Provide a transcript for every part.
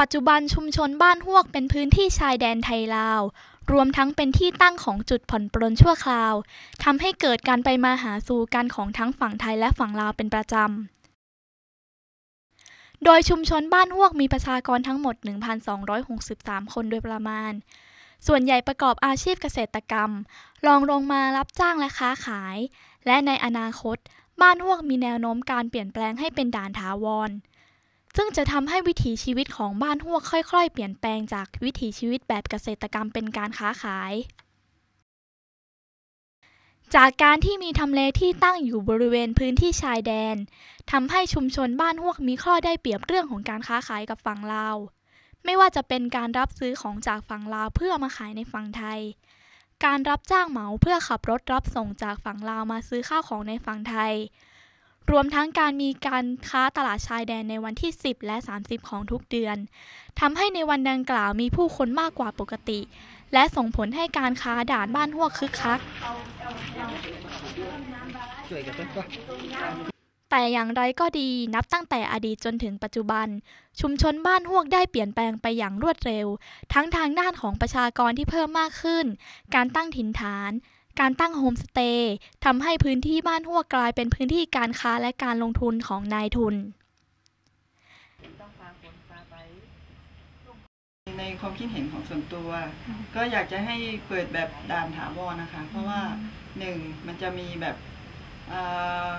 ปัจจุบันชุมชนบ้านฮวกเป็นพื้นที่ชายแดนไทยลาว รวมทั้งเป็นที่ตั้งของจุดผ่อนปลนชั่วคราวทำให้เกิดการไปมาหาสู่กันของทั้งฝั่งไทยและฝั่งลาวเป็นประจำ โดยชุมชนบ้านฮวกมีประชากรทั้งหมด 1,263 คนโดยประมาณ ส่วนใหญ่ประกอบอาชีพเกษตรกรรมรองลงมารับจ้างและค้าขาย และในอนาคต บ้านฮวกมีแนวโน้มการเปลี่ยนแปลงให้เป็นด่านถาวร ซึ่งจะทำให้วิถีชีวิตของบ้านฮวกค่อย ๆ เปลี่ยนแปลงจากวิถีชีวิตแบบเกษตรกรรมเป็นการค้าขาย จากการที่มีทำเลที่ตั้งอยู่บริเวณพื้นที่ชายแดนทำให้ชุมชนบ้านฮวกมีข้อได้เปรียบเรื่องของการค้าขายกับฝั่งลาวไม่ว่าจะเป็นการรับซื้อของจากฝั่งลาวเพื่อมาขายในฝั่งไทย การรับจ้างเหมาเพื่อขับรถรับส่งจากฝั่งลาวมาซื้อข้าวของในฝั่งไทย รวมทั้งการมีการค้าตลาดชายแดนในวันที่ 10 และ 30 ของทุกเดือนทำให้ในวันดังกล่าวมีผู้คนมากกว่าปกติ และส่งผลให้การค้าด่านบ้านฮวกคึกคักแต่อย่างไรก็ดีนับตั้งแต่อดีตจนถึงปัจจุบัน ชุมชนบ้านฮวกได้เปลี่ยนแปลงไปอย่างรวดเร็ว ทั้งทางด้านของประชากรที่เพิ่มมากขึ้น การตั้งถิ่นฐาน การตั้งโฮมสเตย์ทำให้พื้นที่บ้านฮวกกลายเป็นพื้นที่การค้าและการลงทุนของนายทุน ในความคิดเห็นของส่วนตัว ก็อยากจะให้เปิดแบบด่านถาวรนะคะ เพราะว่าหนึ่งมันจะมีแบบเอ่อ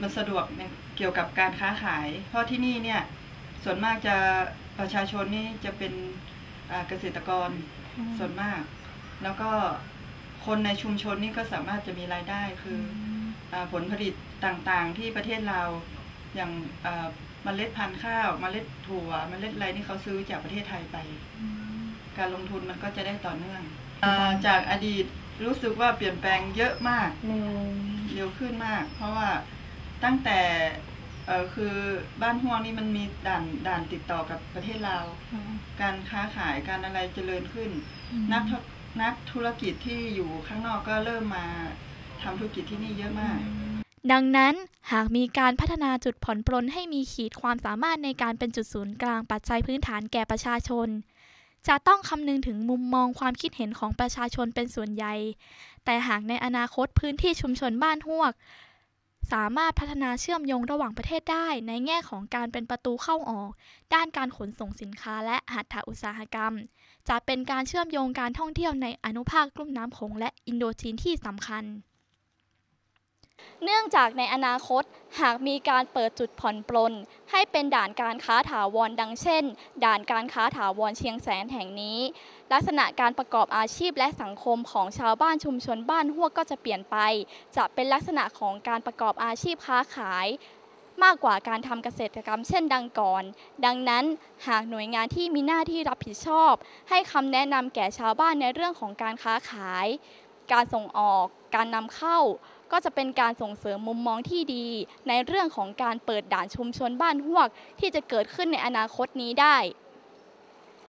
มันสะดวกในเกี่ยวกับการค้าขาย เพราะที่นี่เนี่ยส่วนมากจะประชาชนนี่จะเป็นอ่าเกษตรกรส่วนมาก แล้วก็ คนในชุมชนนี่ก็สามารถจะมีรายได้คืออผลผลิตต่างๆที่ประเทศเราอย่างอ่าเมล็ดพันธุ์ข้าวเมล็ดถั่วเมล็ดอะไรนี่เขาซื้อจากประเทศไทยไป การลงทุนมันก็จะได้ต่อเนื่องอาจากอดีตรู้สึกว่าเปลี่ยนแปลงเยอะมากเร็วขึ้นมาก เพราะว่าตั้งแต่เออคือบ้านห่วงนี่มันมีด่านด่านติดต่อกับประเทศลาวการค้าขายการอะไรเจริญขึ้น นักธุ นักธุรกิจที่อยู่ข้างนอกก็เริ่มมาทำธุรกิจที่นี่เยอะมาก ดังนั้นหากมีการพัฒนาจุดผ่อนปลนให้มีขีดความสามารถในการเป็นจุดศูนย์กลางปัจจัยพื้นฐานแก่ประชาชน จะต้องคำนึงถึงมุมมองความคิดเห็นของประชาชนเป็นส่วนใหญ่ แต่หากในอนาคตพื้นที่ชุมชนบ้านฮวก สามารถพัฒนาเชื่อมโยงระหว่างประเทศได้ในแง่ของการเป็นประตูเข้าออก ด้านการขนส่งสินค้าและหัตถอุตสาหกรรม จะเป็นการเชื่อมโยงการท่องเที่ยวในอนุภาคลุ่มน้ำโขงและอินโดจีนที่สำคัญ เนื่องจากในอนาคตหากมีการเปิดจุดผ่อนปลน ให้เป็นด่านการค้าถาวรดังเช่น ด่านการค้าถาวรเชียงแสนแห่งนี้ ลักษณะการประกอบอาชีพและสังคมของชาวบ้านชุมชนบ้านฮวกก็จะเปลี่ยนไป จะเป็นลักษณะของการประกอบอาชีพค้าขาย มากกว่าการทำเกษตรกรรมเช่นดังก่อน ดังนั้นหากหน่วยงานที่มีหน้าที่รับผิดชอบ ให้คำแนะนำแก่ชาวบ้านในเรื่องของการค้าขาย การส่งออก การนำเข้า ก็จะเป็นการส่งเสริมมุมมองที่ดี ในเรื่องของการเปิดด่านชุมชนบ้านฮวก ที่จะเกิดขึ้นในอนาคตนี้ได้